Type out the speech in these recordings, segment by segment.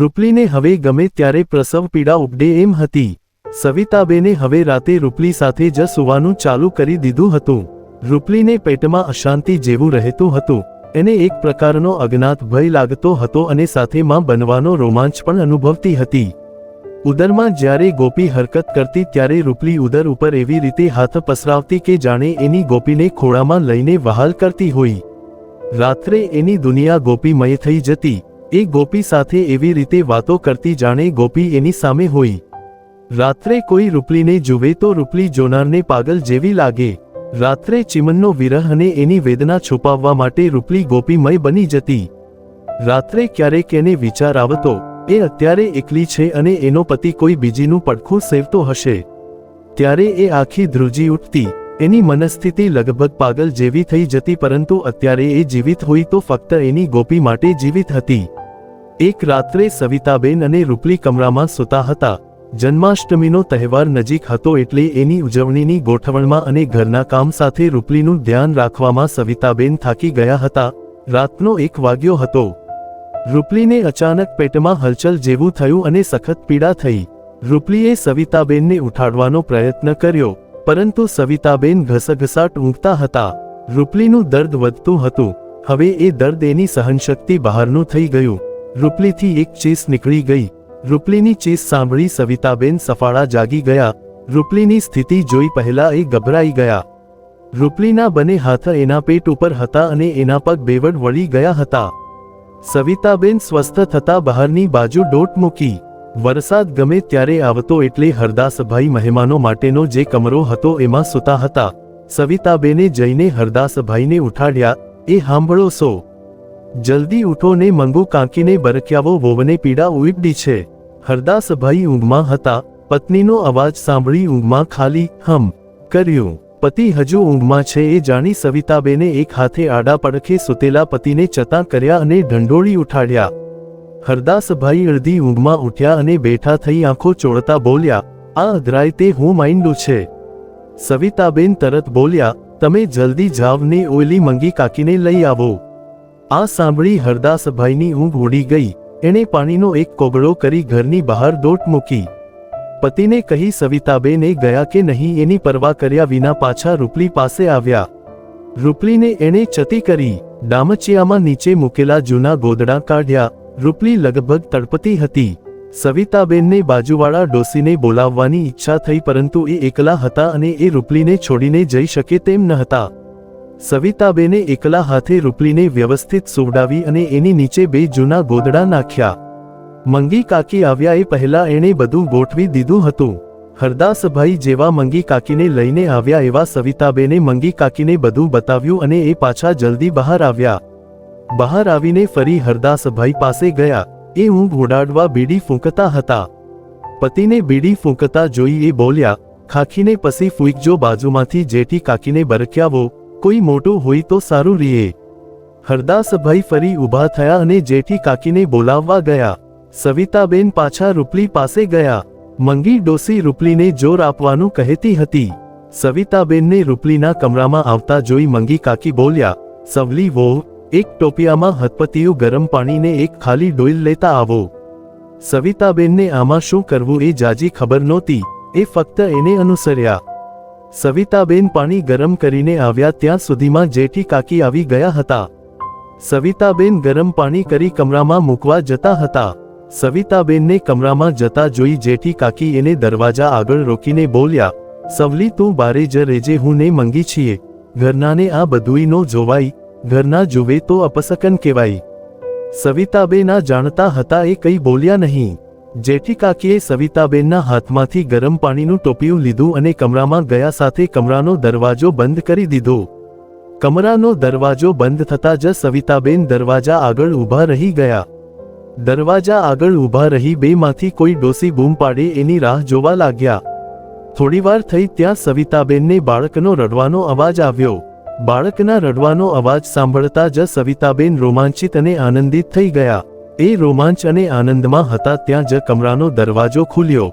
રૂપલીને હવે ગમે ત્યારે પ્રસવ પીડા ઉપડે એમ હતી. સવિતાબેને હવે રાતે રૂપલી સાથે જ સુવાનું ચાલુ કરી દીધું હતું. રૂપલીને પેટમાં અશાંતિ જેવું રહેતું હતું. એને એક પ્રકારનો અજ્ઞાત ભય લાગતો હતો અને સાથે માં બનવાનો રોમાંચ પણ અનુભવતી હતી. ઉદરમાં જ્યારે ગોપી હરકત કરતી ત્યારે રૂપલી ઉદર ઉપર એવી રીતે હાથ પસરાવતી કે જાણે એની ગોપીને ખોળામાં લઈને વહાલ કરતી હોય. રાત્રે એની દુનિયા ગોપીમય થઈ જતી. એ ગોપી સાથે એવી રીતે વાતો કરતી જાણે ગોપી એની સામે હોય. રાત્રે કોઈ રૂપલીને જુએ તો રૂપલી જોનારને પાગલ જેવી લાગે. રાત્રે ચિમનનો વિરહ અને એની વેદના છુપાવવા માટે રૂપલી ગોપીમય બની જતી. રાત્રે ક્યારેક એને વિચાર આવતો, એ અત્યારે એકલી છે અને એનો પતિ કોઈ બીજીનું પડખું સેવતો હશે. ત્યારે એ આખી ધ્રુજી ઉઠતી, એની મનસ્થિતિ લગભગ પાગલ જેવી થઈ જતી પરંતુ અત્યારે એ જીવિત હોય તો ફક્ત એની ગોપી માટે જીવિત હતી. એક રાત્રે સવિતાબેન અને રૂપલી કમરામાં સૂતા હતા. જન્માષ્ટમીનો તહેવાર નજીક હતો એટલે એની ઉજવણીની ગોઠવણમાં અને ઘરના કામ સાથે રૂપલીનું ધ્યાન રાખવામાં સવિતાબેન થાકી ગયા હતા. રાતનો એક વાગ્યો હતો. રૂપલીને અચાનક પેટમાં હલચલ જેવું થયું અને સખત પીડા થઈ. રૂપલીએ સવિતાબેનને ઉઠાડવાનો પ્રયત્ન કર્યો, પરંતુ સવિતાબેન ઘસઘસાટ ઊંઘતા હતા. રૂપલીનું દર્દ વધતું હતું. હવે એ દર્દ એની સહનશક્તિ બહારનું થઈ ગયું. રૂપલીથી એક ચીસ નીકળી ગઈ. રૂપલીની ચીસ સાંભળી સવિતાબેન સફાળા જાગી ગયા. રૂપલીની સ્થિતિ જોઈ પહેલા એ ગભરાઈ ગયા. રૂપલીના બંને હાથ એના પેટ ઉપર હતા અને એના પગ બેવડ વળી ગયા હતા. સવિતાબેન સ્વસ્થ થતા બહારની બાજુ ડોટ મૂકી. વરસાદ ગમે ત્યારે આવતો એટલે હરદાસભાઈ મહેમાનો માટેનો જે કમરો હતો એમાં સૂતા હતા. સવિતાબેને જઈને હરદાસભાઈને ઉઠાડ્યા. એ સાંભળો સો જલ્દી ઉઠો ને મંગુ કાંકીને બરક્યાવો વોવને પીડા ઉઈપડી છે. હરદાસભાઈ ઊંઘમાં હતા, પત્નીનો અવાજ સાંભળી ઊંઘમાં ખાલી, હમ, કર્યું. પતિ હજુ ઊંઘમાં છે એ જાણી સવિતાબેને એક હાથે આડા પડખે સુતેલા પતિને ચતા કર્યા અને ઢંઢોળી ઉઠાડ્યા. હરદાસભાઈ અડધી ઊંઘમાં ઉઠ્યા અને બેઠા થઈ આંખો ચોળતા બોલ્યા, આ અધરાય તે હું માઇન્ડું છે. સવિતાબેન તરત બોલ્યા, તમે જલ્દી જાવ ને ઓઈલી મંગી કાકીને લઈ આવો. આ સાંભળી હરદાસભાઈની ઊંઘ ઉડી ગઈ. એણે પાણીનો એક કોગળો કરી ઘરની બહાર દોટ મૂકી. પતિને કહી સવિતાબેને ગયા કે નહીં એની પરવા કર્યા વિના પાછા રૂપલી પાસે આવ્યા. રૂપલીને એણે ચતી કરી. ડામચિયામાં નીચે મૂકેલા જૂના ગોદડા કાઢ્યા. રૂપલી લગભગ તડપતી હતી. સવિતાબેનને બાજુવાળા ડોસીને બોલાવવાની ઈચ્છા થઈ પરંતુ એ એકલા હતા અને એ રૂપલીને છોડીને જઈ શકે તેમ ન હતા સવિતાબેને એકલા હાથે રૂપલીને વ્યવસ્થિત સુવડાવી અને એની નીચે બે જૂના ગોદડા નાખ્યા. મંગી કાકી આવ્યા એ પહેલા એણે બધું ગોઠવી દીધું હતું. હરદાસભાઈ જેવા મંગી કાકીને લઈને આવ્યા એવા સવિતાબેને મંગી કાકીને બધું બતાવ્યું અને એ પાછા જલ્દી બહાર આવ્યા. બહાર આવીને ફરી હરદાસભાઈ પાસે ગયા. એ ઊંઘ ઉડાડવા બીડી ફૂંકતા હતા. પતિને બીડી ફૂંકતા જોઈ એ બોલ્યા, ખાખીને પસી ફૂંકજો બાજુમાંથી જેઠી કાકીને બરક્યાવો કોઈ મોટું હોય તો સારું રીએ. હરદાસભાઈ ફરી ઊભા થયા અને જેઠી કાકીને બોલાવવા ગયા. સવિતાબેન પાછા રૂપલી પાસે ગયા. મંગી ડોસી રૂપલીને જોર આપવાનું કહેતી હતી. સવિતાબેનને રૂપલીના કમરામાં આવતા જોઈ મંગી કાકી બોલ્યા, સવલી વો એક ટોપિયામાં હતપતિયું ગરમ પાણીને એક ખાલી ડોઈલ લેતા આવો. સવિતાબેનને આમાં શું કરવું એ જાજી ખબર નહોતી. એ ફક્ત એને અનુસર્યા. સવિતાબેન પાણી ગરમ કરીને આવ્યા ત્યાં સુધીમાં જેઠી કાકી આવી ગયા હતા. સવિતાબેન ગરમ પાણી કરી કમરામાં મૂકવા જતા હતા. સવિતાબેનને કમરામાં જતા જોઈ જેઠી કાકી એને દરવાજા આગળ રોકીને બોલ્યા, સવલી, તું બારે જ રેજે, હું ને મંગી છીએ. ઘરનાને આ બધુંય નો જોવાઈ ઘરના જુવે તો અપસકન કહેવાય. સવિતાબેન આ જાણતા હતા એ કંઈ બોલ્યા નહીં. જેઠી કાકીએ સવિતાબેનના હાથમાંથી ગરમ પાણીનું ટોપિયું લીધું અને કમરામાં ગયા સાથે કમરાનો દરવાજો બંધ કરી દીધો. કમરાનો દરવાજો બંધ થતા જ સવિતાબેન દરવાજા આગળ ઊભા રહી ગયા. દરવાજા આગળ ઊભા રહી બેમાંથી કોઈ ડોસી બૂમ પાડે એની રાહ જોવા લાગ્યા. થોડીવાર થઈ ત્યાં સવિતાબેનને બાળકનો રડવાનો અવાજ આવ્યો. બાળકના રડવાનો અવાજ સાંભળતા જ સવિતાબેન રોમાંચિત અને આનંદિત થઈ ગયા. એ રોમાંચ અને આનંદમાં હતા ત્યાં જ કમરાનો દરવાજો ખુલ્યો.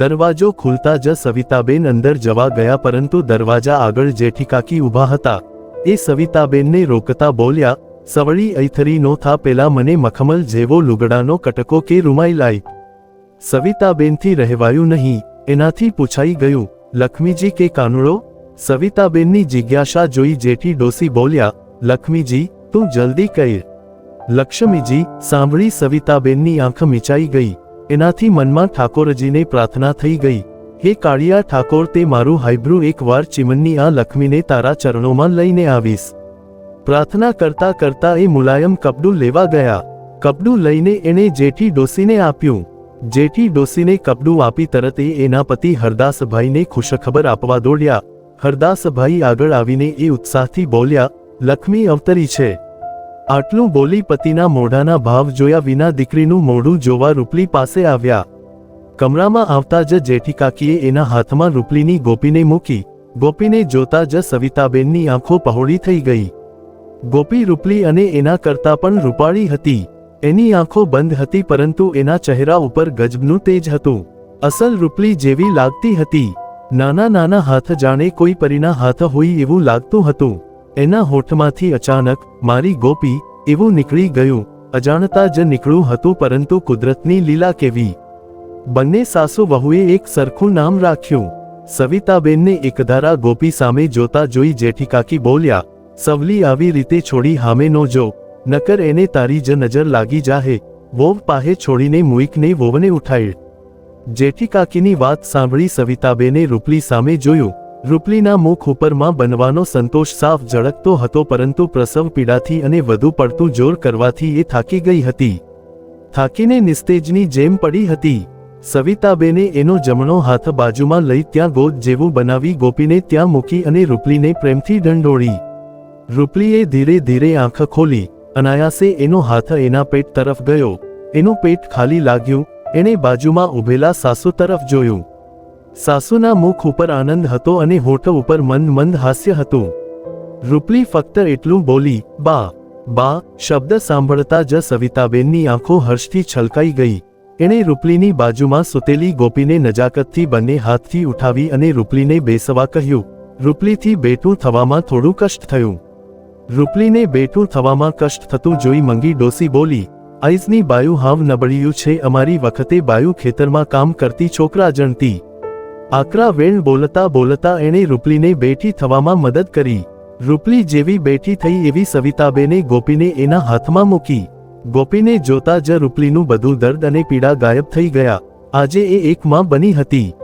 દરવાજો ખુલતા જ સવિતાબેન અંદર જવા ગયા પરંતુ દરવાજા આગળ જેઠી કાકી ઊભા હતા. એ સવિતાબેનને રોકતા બોલ્યા, સવળી ઐથરીનો થા પેલા મને મખમલ જેવો લુગડાનો કટકો કે રૂમાઈ લાઈ. સવિતાબેનથી રહેવાયું નહીં, એનાથી પૂછાઈ ગયું, લક્ષ્મીજી કે કાનુડો? સવિતાબેનની જિજ્ઞાસા જોઈ જેઠી ડોસી બોલ્યા, લક્ષ્મીજી, તું જલ્દી કહે લક્ષ્મીજી સાંભળી સવિતાબેનની આંખ મીચાઈ ગઈ. એનાથી મનમાં ઠાકોરજીને પ્રાર્થના થઈ ગઈ. હે કાળિયા ઠાકોર, તે મારું હાઈબ્રુ એકવાર ચિમનની આ લક્ષ્મીને તારા ચરણોમાં લઈને આવીશ. પ્રાર્થના કરતા કરતા એ મુલાયમ કપડું લેવા ગયા. કપડું લઈને એણે જેઠી ડોસીને આપ્યું. જેઠી ડોસીને કપડું આપી તરત એ એના પતિ હરદાસભાઈને ખુશખબર આપવા દોડ્યા. હરદાસભાઈ આગળ આવીને એ ઉત્સાહથી બોલ્યા, લક્ષ્મી, અવતરી છે. આટલું બોલી પતિના મોઢાના ભાવ જોયા વિના દીકરીનું મોઢું જોવા રૂપલી પાસે આવ્યા. કમરામાં આવતા જ જેઠી કાકીએ એના હાથમાં રૂપલીની ગોપીને મૂકી. ગોપીને જોતા જ સવિતાબેનની આંખો પહોળી થઈ ગઈ. ગોપી રૂપલી અને એના કરતા પણ રૂપાળી હતી. એની આંખો બંધ હતી પરંતુ એના ચહેરા ઉપર ગજબનું તેજ હતું. અસલ રૂપલી જેવી લાગતી હતી. નાના નાના હાથ જાણે કોઈ પરીના હાથ હોય એવું લાગતું હતું. એના હોઠમાંથી અચાનક, મારી ગોપી, એવું નીકળી ગયું. અજાણતા જ નીકળ્યું હતું પરંતુ કુદરતની લીલા કેવી. બંને સાસુ વહુએ એક સરખું નામ રાખ્યું. સવિતાબેનને એકધારા ગોપી સામે જોતા જોઈ જેઠી કાકી બોલ્યા, સવલી આવી રીતે છોડી હામે નો જો. નકર એને તારી જ નજર લાગી જાહે. વોવ પાહે છોડીને મુઈકને વોવને ઉઠાઈ. જેઠી કાકીની વાત સાંભળી સવિતાબેને રૂપલી સામે જોયું. રૂપલીના મુખ ઉપરમાં બનવાનો સંતોષ સાફ ઝળકતો હતો પરંતુ પ્રસવ પીડાથી અને વધુ પડતું જોર કરવાથી એ થાકી ગઈ હતી. થાકીને નિસ્તેજની જેમ પડી હતી. સવિતાબેને એનો જમણો હાથ બાજુમાં લઈ ત્યાં ગોદ જેવું બનાવી ગોપીને ત્યાં મૂકી અને રૂપલીને પ્રેમથી ઢંઢોળી રૂપલીએ ધીરે ધીરે આંખ ખોલી. અનાયાસે એનો હાથ એના પેટ તરફ ગયો. એનું પેટ ખાલી લાગ્યું. એણે બાજુમાં ઊભેલા સાસુ તરફ જોયું. સાસુના મુખ ઉપર આનંદ હતો અને હોઠ ઉપર મંદ મંદ હાસ્ય હતું. રૂપલી ફક્ત એટલું બોલી, બા બા, શબ્દ સાંભળતા જ સવિતાબેનની આંખો હર્ષથી છલકાઈ ગઈ. એણે રૂપલીની બાજુમાં સુતેલી ગોપીને નજાકતથી બંને હાથથી ઉઠાવી અને રૂપલીને બેસવા કહ્યું. રૂપલીથી બેઠું થવામાં થોડું કષ્ટ થયું. રૂપલીને બેઠું થવામાં કષ્ટ થતું જોઈ મંગી ડોસી બોલી, આઈઝની બાયુ હાવ નબળિયું છે, અમારી વખતે બાયુ ખેતરમાં કામ કરતી છોકરા જણતી. આકરા વેણ બોલતા બોલતા એણે રૂપલીને બેઠી થવામાં મદદ કરી. રૂપલી જેવી બેઠી થઈ એવી સવિતાબેને ગોપીને એના હાથમાં મૂકી. ગોપીને જોતા જ રૂપલીનું બધું દર્દ અને પીડા ગાયબ થઈ ગયા. આજે એ એક માં બની હતી.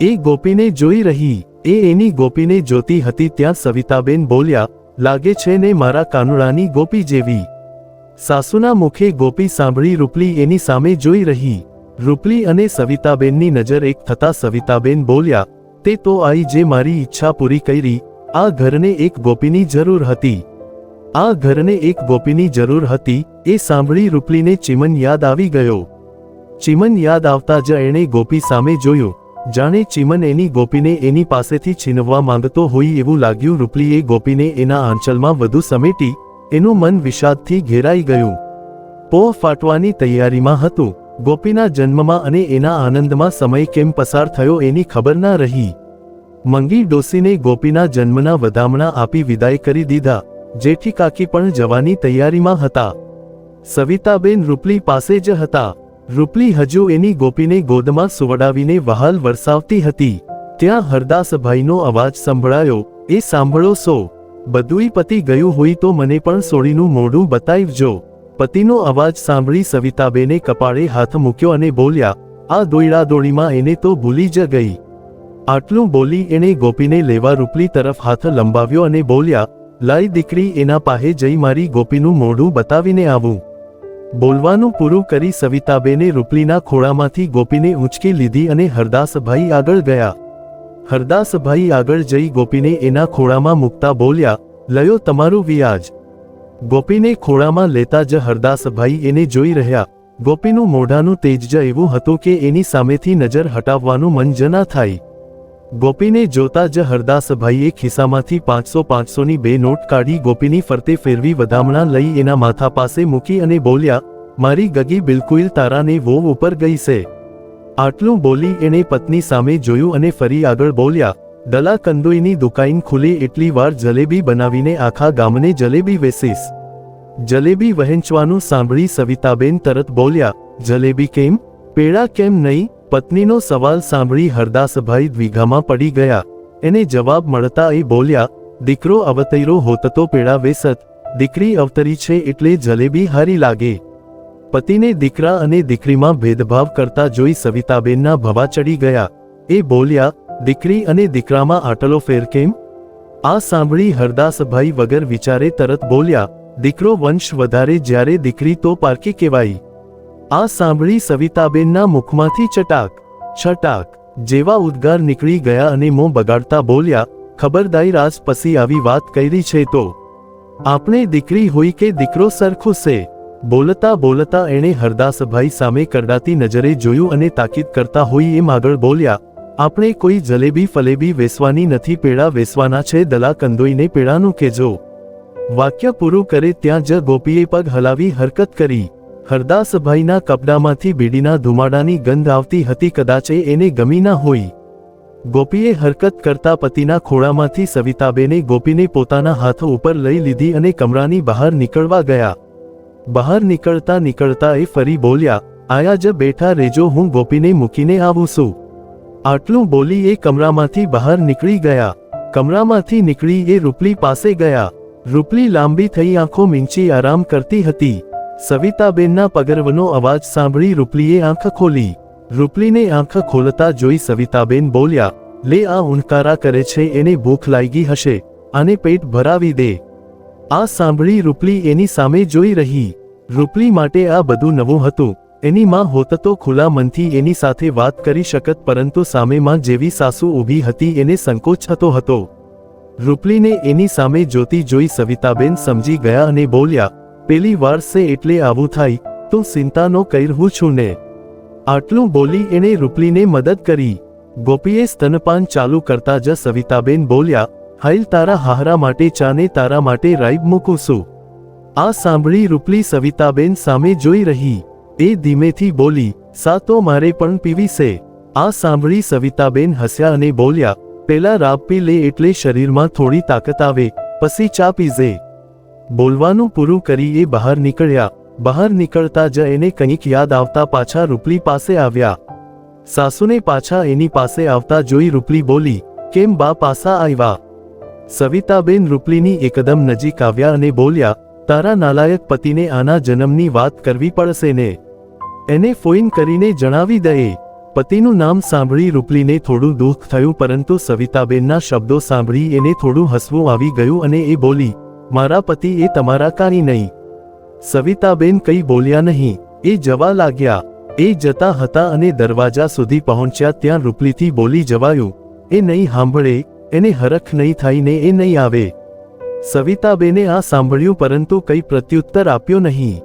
એ ગોપીને જોઈ રહી. એ એની ગોપીને જોતી હતી ત્યાં સવિતાબેન બોલ્યા, લાગે છે ને મારા કાનુડાની ગોપી જેવી. સાસુના મુખે ગોપી સાંભળી રૂપલી એની સામે જોઈ રહી. રૂપલી અને સવિતાબેનની નજર એક થતા સવિતાબેન બોલ્યા, તે તો આઈ જે મારી ઈચ્છા પૂરી કરી, આ ઘરને એક ગોપીની જરૂર હતી. આ ઘરને એક ગોપીની જરૂર હતી, એ સાંભળી રૂપલીને ચિમન યાદ આવી ગયો. ચિમન યાદ આવતા જ એણે ગોપી સામે જોયું. જાણે ચિમન એની ગોપીને એની પાસેથી છીનવવા માંગતો હોય એવું લાગ્યું રૂપલીએ ગોપીને એના આંચલમાં વધુ સમેટી, એનું મન વિષાદથી ઘેરાઈ ગયું. પોહ ફાટવાની તૈયારીમાં હતું. ગોપીના જન્મમાં અને એના આનંદમાં સમય કેમ પસાર થયો એની ખબર ના રહી. મંગી ડોસીને ગોપીના જન્મના વધામણા આપી વિદાય કરી દીધા, જેઠી કાકી પણ જવાની તૈયારીમાં હતા. સવિતાબેન રૂપલી પાસે જ હતા. રૂપલી હજુ એની ગોપીને ગોદમાં સુવડાવીને વહાલ વરસાવતી હતી. ત્યાં હરદાસભાઈનો અવાજ સંભળાયો, એ સાંભળો સો. બધુંય પતી ગયું હોય તો મને પણ સોળીનું મોઢું બતાવજો. પતિનો અવાજ સાંભળી સવિતાબેને કપાળે હાથ મૂક્યો અને બોલ્યા, આ દોયડાદોડીમાં એને તો ભૂલી જ ગઈ. આટલું બોલી એણે ગોપીને લેવા રૂપલી તરફ હાથ લંબાવ્યો અને બોલ્યા લાઈ દીકરી એના પાહે જઈ મારી ગોપીનું મોઢું બતાવીને આવું. બોલવાનું પૂરું કરી સવિતાબેને રૂપલીના ખોળામાંથી ગોપીને ઊંચકી લીધી અને હરદાસભાઈ આગળ ગયા. હરદાસભાઈ આગળ જઈ ગોપીને એના ખોળામાં મૂકતા બોલ્યા, લયો તમારું વ્યાજ. ગોપીને ખોળામાં લેતા જ હરદાસભાઈ એને જોઈ રહ્યા. ગોપીનું મોઢાનું તેજ જ એવું હતું કે એની સામેથી નજર હટાવવાનું મન જ ના થાય. ગોપીને જોતા જ હરદાસભાઈએ ખિસ્સામાંથી પાંચસો પાંચસોની બે નોટ કાઢી ગોપીની ફરતે ફેરવી વધામણા લઈ એના માથા પાસે મૂકી અને બોલ્યા, મારી ગગી બિલકુલ તારાને વોવ ઉપર ગઈ છે આટલું બોલી એણે પત્ની સામે જોયું અને ફરી આગળ બોલ્યા દલા કંદોઈની દુકાન ખુલે એટલી વાર જલેબી બનાવીને આખા ગામને જલેબી વેસીસ. જલેબી વહેંચવાનું સાંભળી સવિતાબેન તરત બોલ્યા, જલેબી કેમ? પેડા કેમ નહીં? પત્નીનો સવાલ સાંભળી હરદાસભાઈ દ્વિઘામાં પડી ગયા. એને જવાબ મળતા એ બોલ્યા, દીકરો અવતૈરો હોત તો પેડા વેસત. દીકરી અવતરી છે એટલે જલેબી હારી લાગે. પતિને દીકરા અને દીકરીમાં ભેદભાવ કરતા જોઈ સવિતાબેનના ભવા ચડી ગયા. એ બોલ્યા દીકરી અને દીકરામાં આટલો ફેર કેમ? આ સાંભળી હરદાસભાઈ વગર વિચારે તરત બોલ્યા, દીકરો વંશ વધારે જ્યારે દીકરી તો પારકી કહેવાય. આ સાંભળી સવિતાબેનના મુખમાંથી ચટાક, છટાક, જેવા ઉદ્ગાર નીકળી ગયા અને મોં બગાડતા બોલ્યા ખબરદાઈ રાજ પસી આવી વાત કરી છે તો. આપણે દીકરી હોય કે દીકરો સરખું છે, બોલતા બોલતા એણે હરદાસભાઈ સામે કરડાતી નજરે જોયું અને તાકીદ કરતા હોય એમ આગળ બોલ્યા આપણે કોઈ જલેબી ફલેબી વેસવાની નથી, પેડા વેસવાના છે, દલા કંદોઈને પેડાનું કહેજો. વાક્ય પૂરું કરે ત્યાં જ ગોપીએ પગ હલાવી હરકત કરી. હરદાસભાઈના કપડામાંથી બીડીના ધુમાડાની ગંધ આવતી હતી, કદાચે એને ગમી ના હોય. ગોપીએ હરકત કરતા પતિના ખોળામાંથી સવિતાબેને ગોપીને પોતાના હાથ ઉપર લઈ લીધી અને કમરાની બહાર નીકળવા ગયા. બહાર નીકળતા નીકળતા એ ફરી બોલ્યા, આયા જ બેઠા રેજો હું ગોપીને મૂકીને આવું છું. આટલું બોલી એ કમરામાંથી બહાર નીકળી ગયા. કમરામાંથી નીકળી એ રૂપલી પાસે ગયા. રૂપલી લાંબી થઈ આંખો મીંચી આરામ કરતી હતી. સવિતાબેનના પગરવનો અવાજ સાંભળી રૂપલીએ આંખ ખોલી. રૂપલીને આંખ ખોલતા જોઈ સવિતાબેન બોલ્યા, લે, આ ઉણકારા કરે છે, એને ભૂખ લાગી હશે. આને પેટ ભરાવી દે. આ સાંભળી રૂપલી એની સામે જોઈ રહી. રૂપલી માટે આ બધું નવું હતું. એની માં હોત તો ખુલ્લા મનથી એની સાથે વાત કરી શકત, પરંતુ સામે માં જેવી સાસુ ઊભી હતી એને સંકોચ થતો હતો. રૂપલીને એની સામે જોતી જોઈ સવિતાબેન સમજી ગયા અને બોલ્યા, પેલી વાર સે એટલે આવું થાય, તો ચિંતા કઈર હું છું ને. આટલું બોલી એણે રૂપલીને મદદ કરી. ગોપીએ સ્તનપાન ચાલુ કરતા જ સવિતાબેન બોલ્યા હાઈલ તારા હાહરા માટે ચાને તારા માટે રાઈબ મૂકું છું. આ સાંભળી રૂપલી સવિતાબેન સામે જોઈ રહી. એ ધીમેથી બોલી, સા તો મારે પણ પીવી છે આ સાંભળી સવિતાબેન હસ્યા અને બોલ્યા, પેલા રાબ પી લે એટલે શરીરમાં થોડી તાકાત આવે, પછી ચા પીઝે બોલવાનું પૂરું કરી એ બહાર નીકળ્યા. બહાર નીકળતા જ એને કંઈક યાદ આવતા પાછા રૂપલી પાસે આવ્યા. સાસુને પાછા એની પાસે આવતા જોઈ રૂપલી બોલી, કેમ બા પાસા આવ્યા? સવિતાબેન રૂપલીની એકદમ નજીક આવ્યા અને બોલ્યા, તારા નાલાયક પતિને આના જન્મની વાત કરવી પડશે ને. એને ફોઈન કરીને જણાવી દઈએ. પતિનું નામ સાંભળી રૂપલીને થોડું દુઃખ થયું પરંતુ સવિતાબેનના શબ્દો સાંભળી એને થોડું હસવું આવી ગયું અને એ બોલી, મારા પતિ એ તમારા કાંઈ નહીં. સવિતાબેન કંઈ બોલ્યા નહીં. એ જવા લાગ્યા. એ જતા હતા અને દરવાજા સુધી પહોંચ્યા ત્યાં રૂપલીથી બોલી જવાયું, એ નહીં સાંભળે, એને હરખ નહીં થાય ને એ નહીં આવે. સવિતાબેને આ સાંભળ્યું પરંતુ કંઈ પ્રત્યુત્તર આપ્યો નહીં.